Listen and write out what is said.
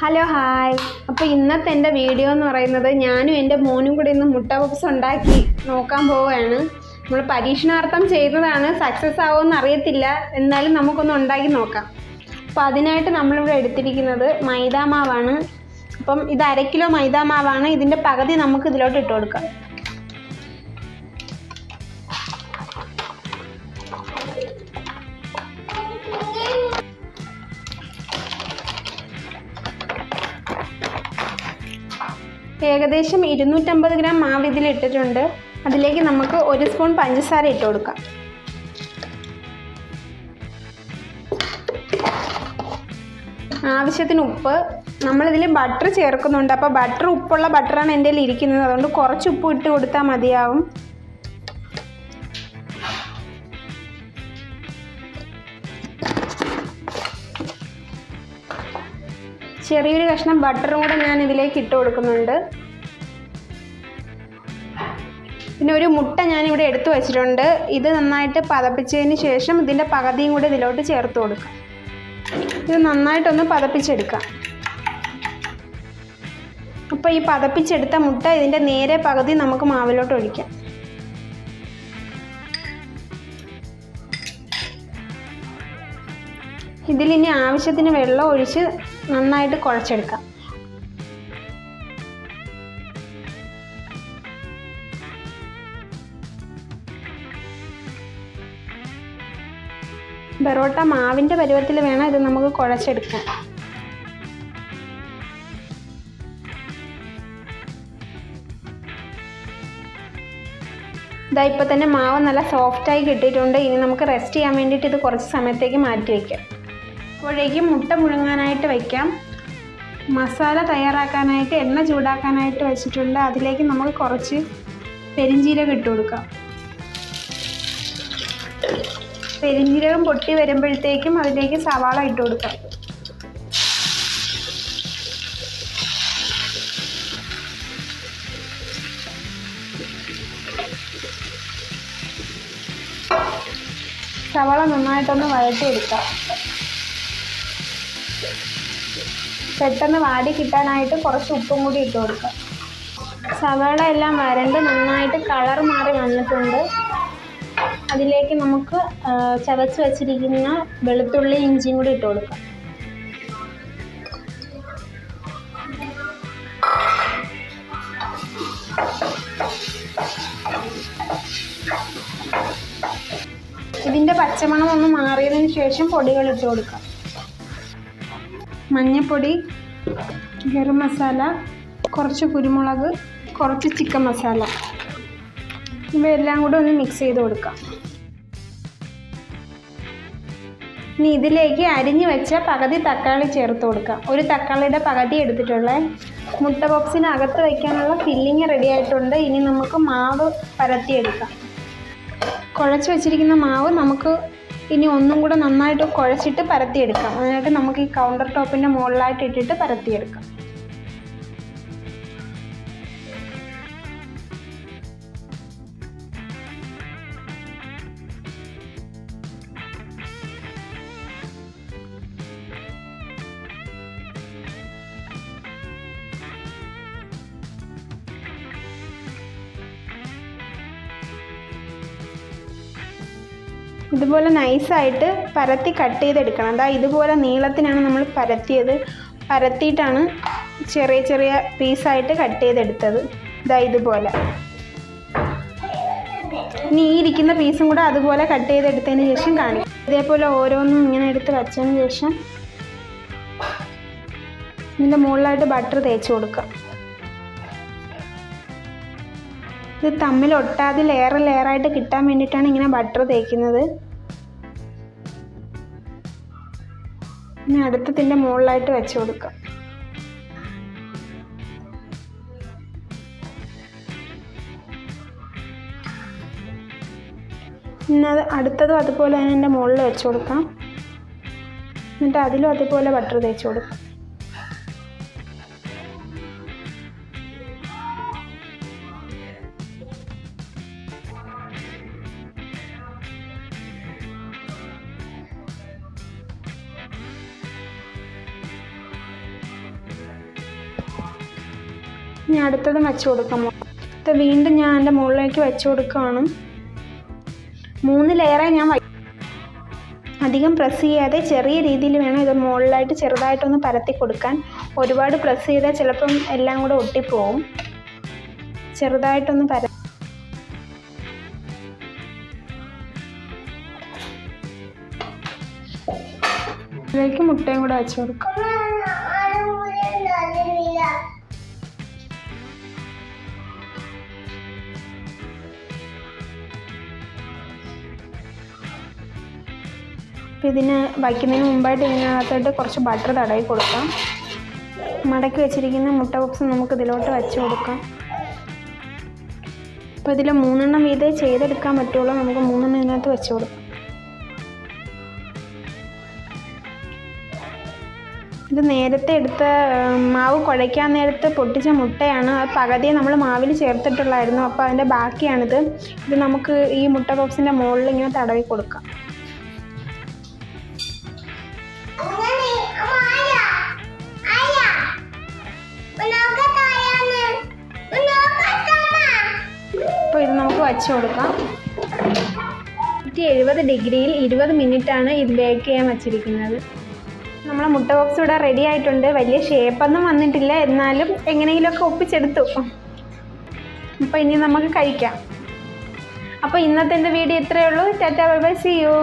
Hello hi അപ്പോൾ ഇന്നത്തെ എന്റെ വീഡിയോ എന്ന് പറയുന്നത് ഞാനും എന്റെ മോനും കൂടി ഇന്ന് മുട്ട പപ്സ് ഉണ്ടാക്കി നോക്കാൻ പോവുകയാണ്. നമ്മൾ പരീക്ഷണാർത്ഥം ചെയ്തതാണ്. സക്സസ് ആവുമെന്ന് അറിയത്തില്ല. എന്നാലും നമുക്കൊന്ന് ഉണ്ടാക്കി നോക്കാം. അപ്പോൾ അതിനായിട്ട് നമ്മളിവിടെ എടുത്തിരിക്കുന്നത് മൈദാ മാവാണ്. അപ്പം ഇത് അര കിലോ മൈദാ മാവാണ്. ഇതിന്റെ പകുതി നമുക്ക് ഇതിലോട്ട് ഇട്ട് കൊടുക്കാം. ഏകദേശം ഇരുന്നൂറ്റമ്പത് ഗ്രാം മാവ് ഇതിൽ ഇട്ടിട്ടുണ്ട്. അതിലേക്ക് നമുക്ക് ഒരു സ്പൂൺ പഞ്ചസാര ഇട്ട് കൊടുക്കാം. ആവശ്യത്തിന് ഉപ്പ്. നമ്മളിതിൽ ബട്ടർ ചേർക്കുന്നുണ്ട്. അപ്പോൾ ബട്ടർ ഉപ്പുള്ള ബട്ടറാണ് എന്റെ ഇരിക്കുന്നത്. അതുകൊണ്ട് കുറച്ച് ഉപ്പ് ഇട്ട് കൊടുത്താൽ മതിയാവും. ചെറിയൊരു കഷ്ണം ബട്ടറും കൂടെ ഞാൻ ഇതിലേക്ക് ഇട്ട് കൊടുക്കുന്നുണ്ട്. പിന്നെ ഒരു മുട്ട ഞാനിവിടെ എടുത്തു വെച്ചിട്ടുണ്ട്. ഇത് നന്നായിട്ട് പതപ്പിച്ചതിന് ശേഷം ഇതിന്റെ പകുതിയും കൂടി ഇതിലോട്ട് ചേർത്ത് കൊടുക്കാം. ഇത് നന്നായിട്ടൊന്ന് പതപ്പിച്ചെടുക്കാം. അപ്പോൾ ഈ പതപ്പിച്ചെടുത്ത മുട്ട ഇതിന്റെ നേരെ പകുതി നമുക്ക് മാവിലോട്ട് ഒഴിക്കാം. ഇതിലിനി ആവശ്യത്തിന് വെള്ളം ഒഴിച്ച് നന്നായിട്ട് കുഴച്ചെടുക്കാം. ബെറോട്ട മാവിന്റെ പരുവത്തിൽ വേണം ഇത് നമുക്ക് കുഴച്ചെടുക്കാൻ. ഇതാ ഇപ്പോൾ തന്നെ മാവ് നല്ല സോഫ്റ്റായി കിട്ടിയിട്ടുണ്ട്. ഇനി നമുക്ക് റെസ്റ്റ് ചെയ്യാൻ വേണ്ടിയിട്ട് ഇത് കുറച്ച് സമയത്തേക്ക് മാറ്റി വയ്ക്കാം. അപ്പോഴേക്കും മുട്ട മുഴുങ്ങാനായിട്ട് വയ്ക്കാം. മസാല തയ്യാറാക്കാനായിട്ട് എണ്ണ ചൂടാക്കാനായിട്ട് വെച്ചിട്ടുണ്ട്. അതിലേക്ക് നമ്മൾ കുറച്ച് പെരിഞ്ജീരകം ഇട്ട് കൊടുക്കാം. പെരിഞ്ജീരകം പൊട്ടി വരുമ്പോഴത്തേക്കും അതിലേക്ക് സവാള ഇട്ട് കൊടുക്കാം. സവാള നന്നായിട്ടൊന്ന് വഴറ്റിയെടുക്കാം. പെട്ടെന്ന് വാടി കിട്ടാനായിട്ട് കുറച്ച് ഉപ്പും കൂടി ഇട്ട് കൊടുക്കുക സവാള എല്ലാം വരണ്ട് നന്നായിട്ട് കളർ മാറി വന്നിട്ടുണ്ട്. അതിലേക്ക് നമുക്ക് ചതച്ച് വെച്ചിരിക്കുന്ന വെളുത്തുള്ളി ഇഞ്ചിയും കൂടി ഇട്ട് കൊടുക്കാം. ഇതിന്റെ പച്ചമണം ഒന്ന് മാറിയതിന് ശേഷം പൊടികൾ ഇട്ട് കൊടുക്കാം. മഞ്ഞൾപ്പൊടി ഗരം മസാല കുറച്ച് കുരുമുളക് കുറച്ച് ചിക്കൻ മസാല. ഇവയെല്ലാം കൂടെ ഒന്ന് മിക്സ് ചെയ്ത് കൊടുക്കാം. ഇനി ഇതിലേക്ക് അരിഞ്ഞു വെച്ച പകുതി തക്കാളി ചേർത്ത് കൊടുക്കാം. ഒരു തക്കാളിയുടെ പകുതി എടുത്തിട്ടുള്ള. മുട്ട ബോക്സിനകത്ത് വയ്ക്കാനുള്ള ഫില്ലിങ് റെഡി ആയിട്ടുണ്ട്. ഇനി നമുക്ക് മാവ് പരത്തിയെടുക്കാം. കുഴച്ച് വെച്ചിരിക്കുന്ന മാവ് നമുക്ക് ഇനി ഒന്നും കൂടെ നന്നായിട്ട് കുഴച്ചിട്ട് പരത്തിയെടുക്കാം. അതിനായിട്ട് നമുക്ക് ഈ കൗണ്ടർ ടോപ്പിന്റെ മുകളിലായിട്ട് ഇട്ടിട്ട് പരത്തിയെടുക്കാം. ഇതുപോലെ നൈസായിട്ട് പരത്തി കട്ട് ചെയ്തെടുക്കണം. അതാ ഇതുപോലെ നീളത്തിനാണ് നമ്മൾ പരത്തിയത്. പരത്തിയിട്ടാണ് ചെറിയ ചെറിയ പീസായിട്ട് കട്ട് ചെയ്തെടുത്തത്. ഇതാ ഇതുപോലെ. ഇനി ഈ ഇരിക്കുന്ന പീസും കൂടെ അതുപോലെ കട്ട് ചെയ്തെടുത്തതിന് ശേഷം കാണിക്കും. ഇതേപോലെ ഓരോന്നും ഇങ്ങനെ എടുത്ത് വെച്ചതിന് ശേഷം ഇതിന്റെ മുകളിലായിട്ട് ബട്ടർ തേച്ച് കൊടുക്കാം ഇത് തമ്മിൽ ഒട്ടാതെ ലെയർ ലെയറായിട്ട് കിട്ടാൻ വേണ്ടിയിട്ടാണ് ഇങ്ങനെ ബട്ടർ തേക്കുന്നത്. ഇനി അടുത്തതിന്റെ മുകളിലായിട്ട് വെച്ച് കൊടുക്കാം. പിന്നെ അത് അടുത്തതും അതുപോലെ തന്നെ എന്റെ മുകളിൽ വെച്ച് കൊടുക്കാം. എന്നിട്ട് അതിലും അതുപോലെ ബട്ടർ തേച്ച് കൊടുക്കാം. ഞാൻ അടുത്തതും വെച്ച് കൊടുക്കാമോ ഇത് വീണ്ടും ഞാൻ എന്റെ മുകളിലേക്ക് വെച്ച് കൊടുക്കുകയാണ്. മൂന്ന് ലെയറെ ഞാൻ അധികം പ്രസ് ചെയ്യാതെ ചെറിയ രീതിയിൽ വേണം ഇത് മുകളിലായിട്ട് ചെറുതായിട്ടൊന്ന് പരത്തി കൊടുക്കാൻ. ഒരുപാട് പ്രസ് ചെയ്താൽ ചിലപ്പം എല്ലാം കൂടെ ഒട്ടിപ്പോവും. ചെറുതായിട്ടൊന്ന് പര ഇതിലേക്ക് മുട്ടയും കൂടെ വെച്ച് കൊടുക്കാം. അപ്പോൾ ഇതിന് വയ്ക്കുന്നതിന് മുമ്പായിട്ട് ഇതിനകത്തോട്ട് കുറച്ച് ബട്ടർ തടവി കൊടുക്കാം. മടക്കി വെച്ചിരിക്കുന്ന മുട്ട ബോക്സ് നമുക്ക് ഇതിലോട്ട് വെച്ച് കൊടുക്കാം. അപ്പോൾ ഇതിൽ മൂന്നെണ്ണം വീതേ ചെയ്തെടുക്കാൻ പറ്റുള്ളൂ. നമുക്ക് മൂന്നെണ്ണം ഇതിനകത്ത് വെച്ച് കൊടുക്കാം. ഇത് നേരത്തെ എടുത്ത് മാവ് കുഴയ്ക്കാൻ നേരത്ത് പൊട്ടിച്ച മുട്ടയാണ്. അത് പകുതിയെ നമ്മൾ മാവിൽ ചേർത്തിട്ടുള്ളായിരുന്നു. അപ്പോൾ അതിന്റെ ബാക്കിയാണിത്. ഇത് നമുക്ക് ഈ മുട്ട ബോക്സിന്റെ മുകളിൽ ഇങ്ങനെ തടവി കൊടുക്കാം. വച്ച് കൊടുക്കാം. നൂറ്റി എഴുപത് ഡിഗ്രിയിൽ ഇരുപത് മിനിറ്റാണ് ഇത് ബേക്ക് ചെയ്യാൻ വച്ചിരിക്കുന്നത്. നമ്മളെ മുട്ട ബോക്സ് ഇവിടെ റെഡി ആയിട്ടുണ്ട്. വലിയ ഷേപ്പൊന്നും വന്നിട്ടില്ല. എന്നാലും എങ്ങനെയെങ്കിലുമൊക്കെ ഒപ്പിച്ചെടുത്തു. അപ്പോൾ ഇനി നമുക്ക് കഴിക്കാം. അപ്പോൾ ഇന്നത്തെ എന്റെ വീഡിയോ ഇത്രയേ ഉള്ളൂ. Tata bye bye see you